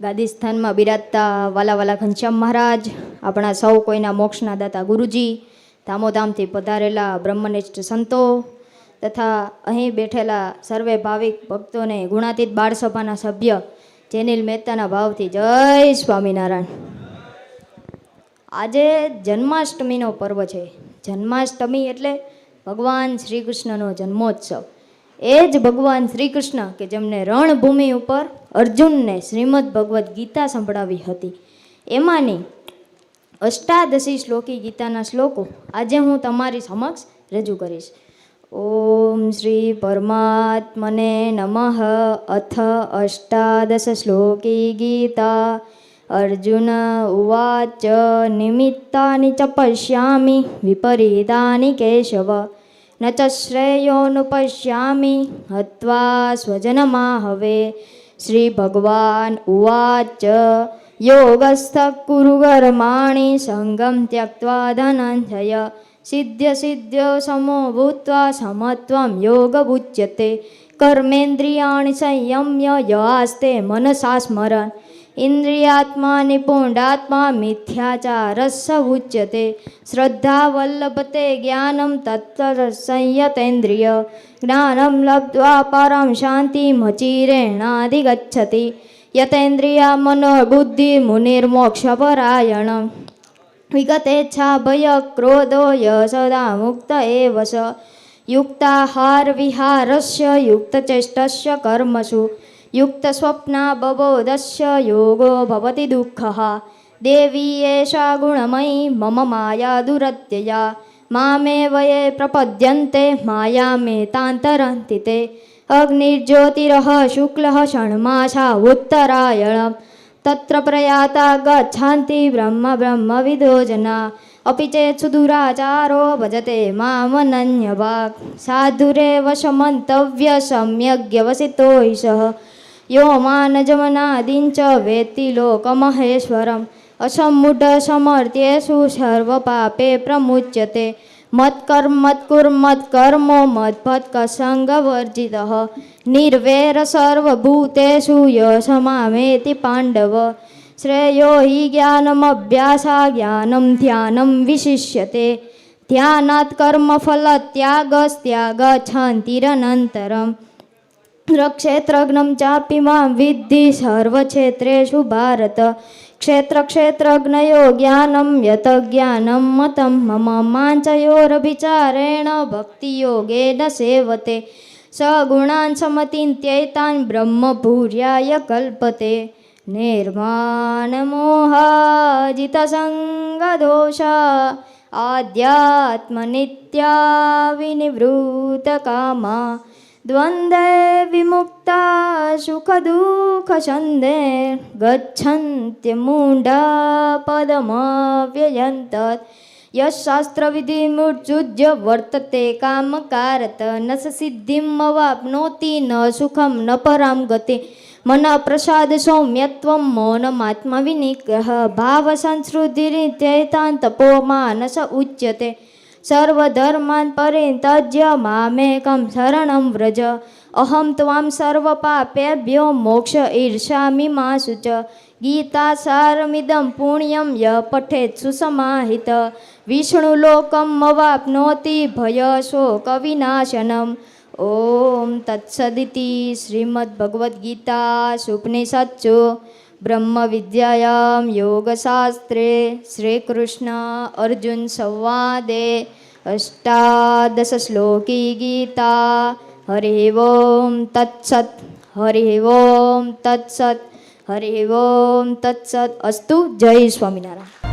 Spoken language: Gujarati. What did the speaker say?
ગાદી સ્થાનમાં બિરાજતા વાલા વાલા ઘનશ્યામ મહારાજ, આપણા સૌ કોઈના મોક્ષના દાતા ગુરુજી, ધામોધામથી પધારેલા બ્રહ્મનિષ્ઠ સંતો તથા અહીં બેઠેલા સર્વે ભાવિક ભક્તોને ગુણાતીત બાળ સભાના સભ્ય જેનિલ મહેતાના ભાવથી જય સ્વામિનારાયણ. આજે જન્માષ્ટમીનો પર્વ છે. જન્માષ્ટમી એટલે ભગવાન શ્રી કૃષ્ણનો જન્મોત્સવ. એ જ ભગવાન શ્રી કૃષ્ણ કે જેમને રણભૂમિ ઉપર અર્જુનને શ્રીમદ ભગવદ્ ગીતા સંભળાવી હતી. એમાંની અષ્ટાદશી શ્લોકી ગીતાના શ્લોકો આજે હું તમારી સમક્ષ રજૂ કરીશ. ઓમ શ્રી પરમાત્મને નમઃ. અથ અષ્ટાદશ શ્લોકી ગીતા. અર્જુન ઉવાચ, નિમિત્તાની ચ પશ્યામિ વિપરીતાની કેશવ. न च श्रेयोनुपश्यामि हत्वा स्वजनमाहवे। श्रीभगवान् उवाच योगस्थः कुरु कर्माणि सङ्गं त्यक्त्वा धनञ्जय। सिद्ध्यसिद्ध्यसमो भूत्वा समत्वं योगमुच्यते। कर्मेन्द्रियाणि संयम्य यास्ते मनसा स्मरन्। ઇન્દ્રિયાત્મા નિપુંડાત્મા મિથ્યાચારસ્સ ઉચ્યતે. શ્રદ્ધા વલ્લભતે જ્ઞાનમ તત્તર સંયતેન્દ્રિય જ્ઞાનમ લબ્ધ્વા પરમ શાંતિમચિરેણાધિગચ્છતિ યતેન્દ્રિયા મનોબુદ્ધિ મુનિર્મોક્ષપરાયણ વિગતેચ્છા ભય ક્રોધો ય સદા મુક્ત એવ યુક્તાહાર વિહારસ્ય યુક્તચેષ્ટસ્ય કર્મસુ. યુક્તસ્વપ્ના બબોધસ્ય યોગો भवति दुःखः। દેવી એષા गुणमयी મમ માયા दुरत्यया। માયા મે તાંતરંતિ તે અગ્નિર્જ્યોતિરઃ શુક્લઃ ષણ્માસા ઉત્તરાયણ તત્ર પ્રયાતા ગચ્છાન્તિ બ્રહ્મ બ્રહ્મવિદો જના અપિ ચેત સુદુરાચારો ભજતે મામનન્યભાગ સાધુરેવ સમંતવ્ય સમ્યગ્યવસિતો હિષઃ યો માનજમનાદિંચ વેત્તિ લોકમહેશ્વરમ અસમ્મુઢ સમર્થ્યેષુ સર્વપાપે પ્રમુચ્યતે મત્કર્મ મત્કુર મત્કર્મો મદ્ભત્કસંગવર્જિતઃ નિર્વેર સર્વભૂતેષુ યશમામેતિ પાંડવ શ્રેયો હિ જ્ઞાનમભ્યાસા જ્ઞાનમ ધ્યાનમ વિશિષ્યતે ધ્યાનાत् કર્મફલત્યાગસ્ત્યાગ रक्षेत्रघ्नं चापि मां विद्धि सर्वक्षेत्रेषु भारत। क्षेत्रक्षेत्रज्ञयो ज्ञानं यत् ज्ञानं मतं मम माञ्चयोरभिचारेण भक्तियोगेन सेवते। सगुणान् समतिन्त्यैतान् ब्रह्मभूर्याय कल्पते। निर्माणमोहाजितसङ्गदोषा आध्यात्मनित्या विनिवृतकामा द्वन्द्वे विमुक्ता सुखदुःखछन्दे गच्छन्त्यमूढपदमव्ययन्त यशास्त्रविधिमुज्जुज्य वर्तते कामकारत न स सिद्धिम् अवाप्नोति न सुखं न परां गति मनप्रसादसौम्यत्वं मौनमात्मविनिग्रह भावसंसृतिरित्यैतान्तपोमानस उच्यते સર્વધર્માન પરિત્યજ્ય મામેકમ શરણમ વ્રજ. અહમ ત્વામ સર્વ પાપેભ્યો મોક્ષ ઈર્ષામિ મા શુચ ગીતાસારમિદં પુણ્યમ ય પઠેત સુસમાહિત. વિષ્ણુલોકમ અવાપ્નોતિ ભય શોકવિનાશનમ ઓમ તત્સદિતિ શ્રીમદ્ભગવદ્ ગીતા સુપનિષત્સુ. બ્રહ્મ વિદ્યાયામ યોગશાસ્ત્રે શ્રીકૃષ્ણ અર્જુન સંવાદે અષ્ટાદશ શ્લોકી ગીતા હરિ ઓમ તત્સત હરિ ઓમ તત્સત હરિ ઓમ તત્સત અસ્તુ જય સ્વામિનારાયણ